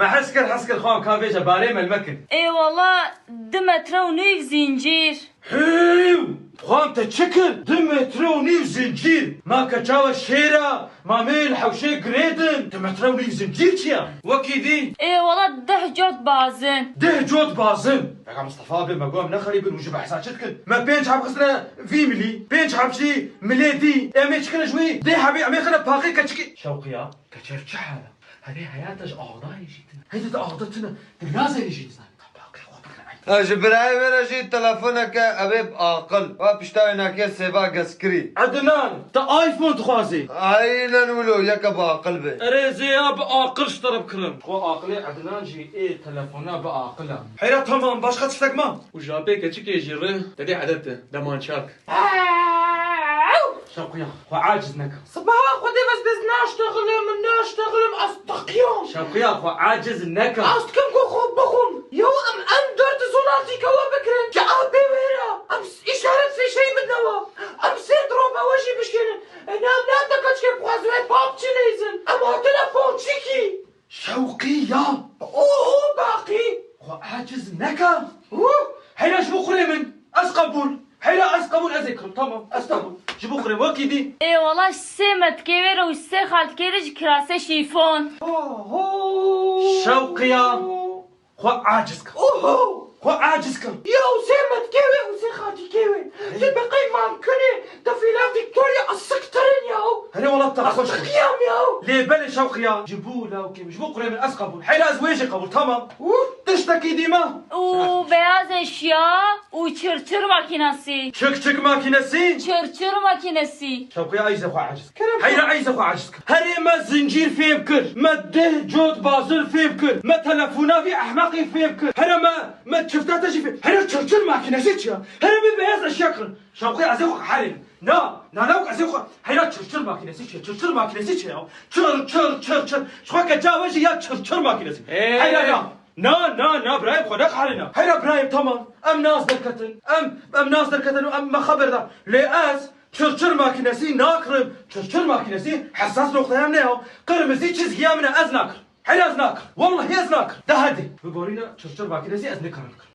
ما حسكر حسكر خوام كان فيجا باري ملمكن اي والله دمتر ونيف زنجير حيو خوام تشكل دمترو نيف زنجير ما كتشاوى الشيرة ما ميل حوشي قريدن دمترو نيف زنجير تيا وكي دي اي والله ده جوت بازن. ده جود بازم يا مصطفى بن مقوم نخري بن وجب حسا شتكن ما بينش حب خسنا فيملي بينش حب شي مليدي امي شكنا شوي دي حبي امي خنا باقي كتشكي شوقيا كتشر شحالة هذه حياتك هيدا اغضتنا دراسة يجيتنا باقي خوتك جبرائيل رشيد تلفونك أبيب عاقل وبشتاينا كيس سيبا قسكري عدنان تا ايفون تخوازي عينا نولو يكب عاقل بي ريزي بعاقل اشترب كرم خو عاقلي عدنان جي إيه تلفونا بعاقلة حيرا تمام باش خدشتك ما وجابي كتشكي جيري تدي عدد دمانشاك شوقيا خو عاجز نكا صباح خدي بس بس ناشتغل من ناشتغل أصدقيان شوقيا خو عاجز نكا أصدقم كو خوب بخون. يو أم أم درد زولاتي كوا بكرن جعب بيويرا. أم إشارة في شيء من نوا. أم سيدروم أوجي بشكرن أنا لا تكتش كيف خوازوات باب تشيليزن. أم هو تلفون شيكي. شوقيا أوه باقي. خو عاجز نكا حيرا شبو خري من؟ أسقبول. حيرا اسقبول اذكر تمام اسقبول جبو خري وكي دي اي والله سمت كبير وسي خالت كيرج كراسة شيفون شوقيا خو عاجزك أوه خو عاجزك يو سيمت كيوي وسي خالتي تخش أصدقيام يو ليه بلي شوقيا؟ جبو لا وكي جبو قري من اسقبول حيرا زويجي قبول. تمام. تشتكي ديما. وبياز اشياء وچرچر ماكيناسي شك شك ماكينسي. چرچر ماكيناسي شوقيا عايز اخو عاجزك حيرا عايز اخو عاجزك هري ما زنجير في بكر ما ده جود بازل في بكر ما تلفونا في أحمقي في بكر هري ما ما شفتها تجي في هري تشرشر ماكينسي تشا هري اشياء شوقيا عايز اخو حالي نا نا لا عايز اخو هري تشرشر ماكينسي تشا تشرشر ماكينسي تشا تشر تشر تشر تشر شو كجاوج يا تشرشر ماكينسي إيه. هيا يا نا نا نا برايم خدك حالنا هيا برايم تمام أم ناس دركتن ام أم ناس دركتن ام ما خبر ده لأس çırçır makinesi nakırım. Çırçır makinesi hassas noktaya ne o? Kırmızı çizgiye mi ne az nakır. Hele az nakır. Vallahi az nakır. De hadi. Bu